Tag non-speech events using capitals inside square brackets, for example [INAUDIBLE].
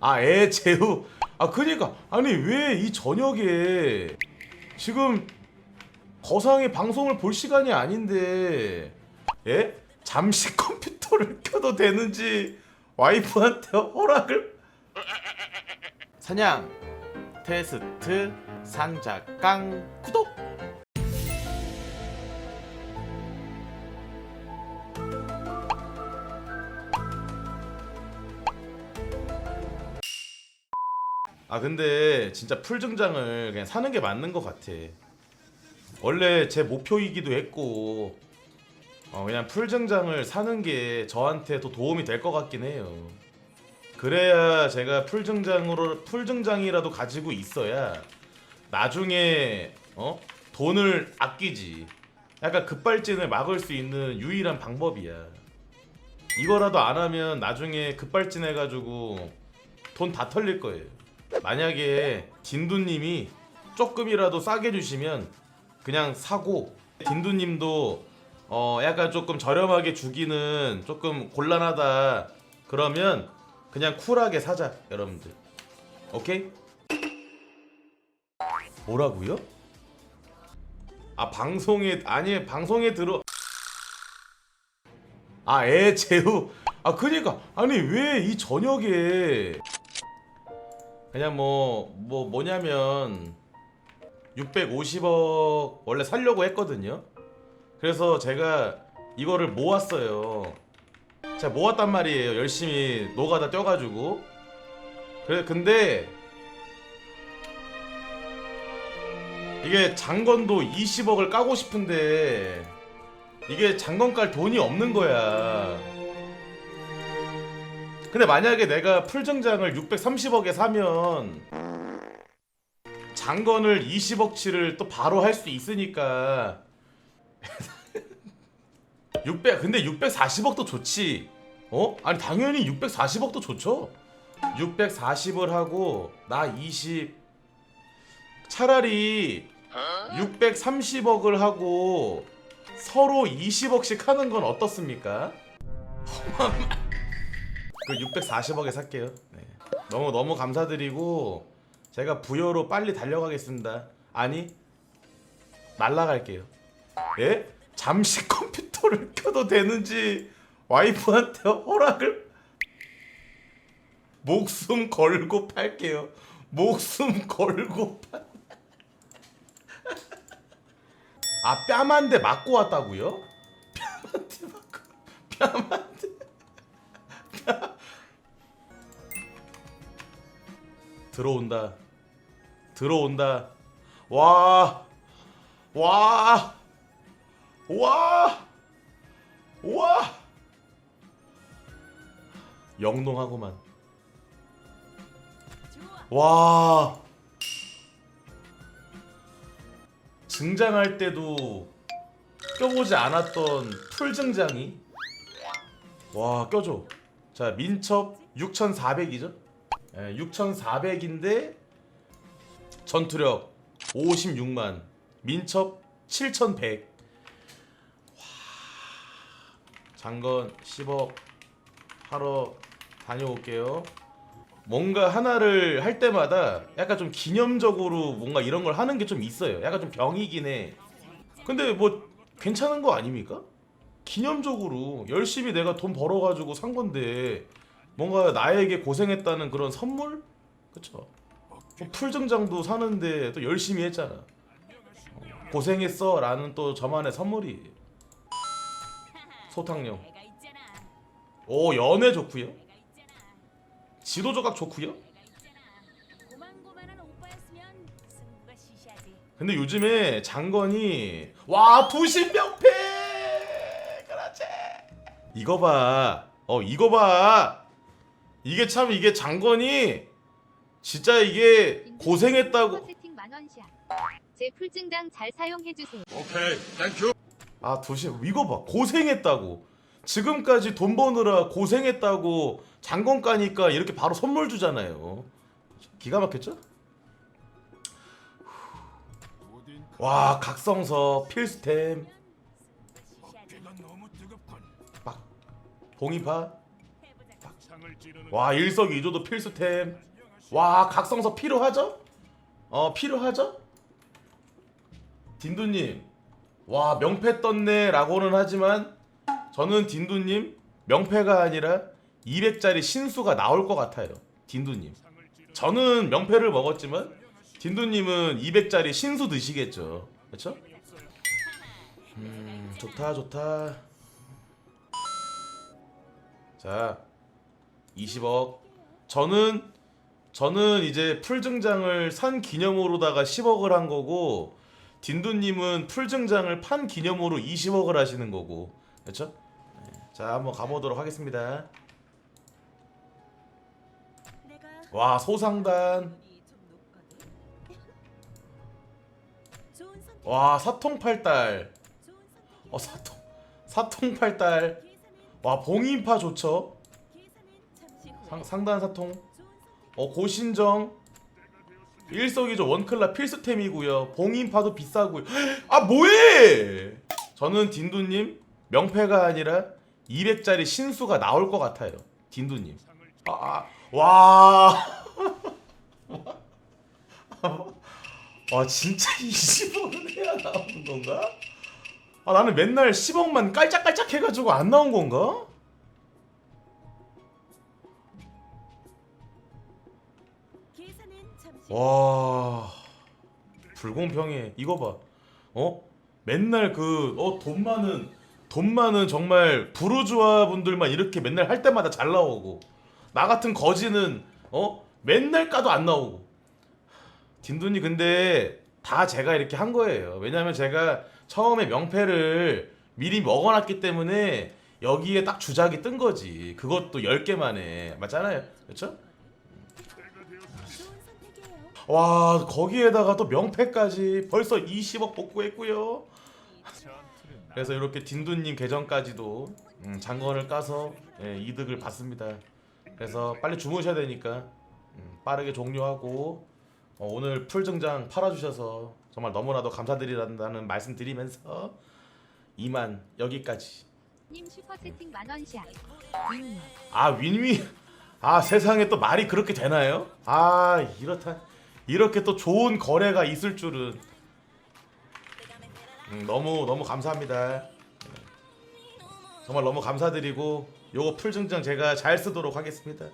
아, 애 제후. 아, 그니까. 아니, 왜 이 저녁에 지금 거상의 방송을 볼 시간이 아닌데, 예? 잠시 [LAUGHS] 컴퓨터를 켜도 되는지 와이프한테 허락을? 사냥 테스트 상자깡 구독! 아 근데 진짜 풀증장을 그냥 사는 게 맞는 것 같아. 원래 제 목표이기도 했고 어, 그냥 풀증장을 사는 게 저한테 더 도움이 될 것 같긴 해요. 그래야 제가 풀증장으로 풀증장이라도 가지고 있어야 나중에 어 돈을 아끼지. 약간 급발진을 막을 수 있는 유일한 방법이야. 이거라도 안 하면 나중에 급발진해가지고 돈 다 털릴 거예요. 만약에 딘두님이 조금이라도 싸게 주시면 그냥 사고 딘두님도 어 약간 조금 저렴하게 주기는 조금 곤란하다. 그러면 그냥 쿨하게 사자 여러분들. 오케이? 뭐라고요? 아 방송에 아니 방송에 들어. 아애 제후 아 그니까. 아니 왜 이 저녁에 그냥 뭐 뭐 뭐냐면 650억 원래 살려고 했거든요. 그래서 제가 이거를 모았어요. 제가 모았단 말이에요. 열심히 노가다 뛰어가지고. 그래 근데 이게 장건도 20억을 까고 싶은데 이게 장건 깔 돈이 없는 거야. 근데 만약에 내가 풀정장을 630억에 사면 장건을 20억치를 또 바로 할 수 있으니까 [LAUGHS] 600 근데 640억도 좋지 어? 아니 당연히 640억도 좋죠 640을 하고 나20 차라리 630억을 하고 서로 20억씩 하는 건 어떻습니까? [LAUGHS] 그 640억에 살게요. 네. 너무 너무 감사드리고 제가 부여로 빨리 달려가겠습니다. 아니 날라갈게요. 예? 잠시 [LAUGHS] 컴퓨터를 켜도 되는지 와이프한테 허락을 목숨 걸고 팔게요. 목숨 걸고 팔. 아 뺨한대 맞고 왔다고요? [LAUGHS] 뺨한대 맞고 뺨한 들어온다. 들어온다. 와. 와. 와. 와. 영롱하구만. 와. 증장할 때도 껴보지 않았던 풀 증장이 와 껴줘. 자 민첩 6,400이죠? 예, 6,400인데 전투력 56만 민첩 7,100 와, 장건 10억 하러 다녀올게요. 뭔가 하나를 할 때마다 약간 좀 기념적으로 뭔가 이런 걸 하는 게 좀 있어요. 약간 좀 병이긴 해. 근데 뭐 괜찮은 거 아닙니까? 기념적으로 열심히 내가 돈 벌어가지고 산 건데 뭔가 나에게 고생했다는 그런 선물? 그쵸? 뭐 풀증장도 사는데 또 열심히 했잖아. 어, 고생했어 라는 또 저만의 선물이 소탕령. 오 연애 좋구요. 지도 조각 좋구요. 근데 요즘에 장건이 와 부신명패 그렇지 이거 봐 어 이거 봐 이게 참 이게 장건이 진짜 이게 고생했다고. 제 풀증당 잘 사용해 주세요. 아 도시 이거 봐 고생했다고 지금까지 돈 버느라 고생했다고 장건 까니까 이렇게 바로 선물 주잖아요 기가 막혔죠? 와 각성서 시시하지. 막 봉이파 와 일석이조도 필수템 와 각성석 필요하죠? 어 필요하죠? 딘두님 와 명패 떴네 라고는 하지만 저는 딘두님 명패가 아니라 200짜리 신수가 나올 것 같아요 딘두님 저는 명패를 먹었지만 딘두님은 200짜리 신수 드시겠죠 그렇죠? 음 좋다 좋다 자 20억 저는 저는 이제 풀증장을 산 기념으로다가 10억을 한 거고 딘두님은 풀증장을 판 기념으로 20억을 하시는 거고 그렇죠? 네. 자 한번 가보도록 하겠습니다 와 소상단. 와 사통팔달. 어 사통 사통팔달 와 봉인파 좋죠. 상, 상단 사통. 어 고신정 일석이조 원클라 필수템이고요 봉인파도 비싸고요 아 뭐해 저는 딘두님 명패가 아니라 200짜리 신수가 나올 것 같아요 딘두님 아, 아, 와. [LAUGHS] 와 진짜 20억은 해야 나오는 건가? 아 나는 맨날 10억만 깔짝깔짝 해가지고 안 나온 건가? 와. 불공평해. 이거 봐. 어? 맨날 그 어 돈 많은 돈 많은 정말 부르주아 분들만 이렇게 맨날 할 때마다 잘 나오고 나 같은 거지는 어? 맨날 까도 안 나오고. 딘둔이 근데 다 제가 이렇게 한 거예요. 왜냐면 제가 처음에 명패를 미리 먹어놨기 때문에 여기에 딱 주작이 뜬 거지. 그것도 10개 만에. 맞잖아요. 그렇죠? 와 거기에다가 또 명패까지 벌써 20억 복구했고요. 그래서 이렇게 딘두님 계정까지도 음, 장건을 까서 예, 이득을 받습니다. 그래서 빨리 주무셔야 되니까 음, 빠르게 종료하고 어, 오늘 풀증장 팔아주셔서 정말 너무나도 감사드린다는 말씀 드리면서 이만 여기까지. 님 슈퍼채팅 만원샷. 아 윈윈 아 세상에 또 말이 그렇게 되나요? 아 이렇다 이렇게 또 좋은 거래가 있을 줄은. 음, 너무 너무 감사합니다. 정말 너무 감사드리고 요거 풀증정 제가 잘 쓰도록 하겠습니다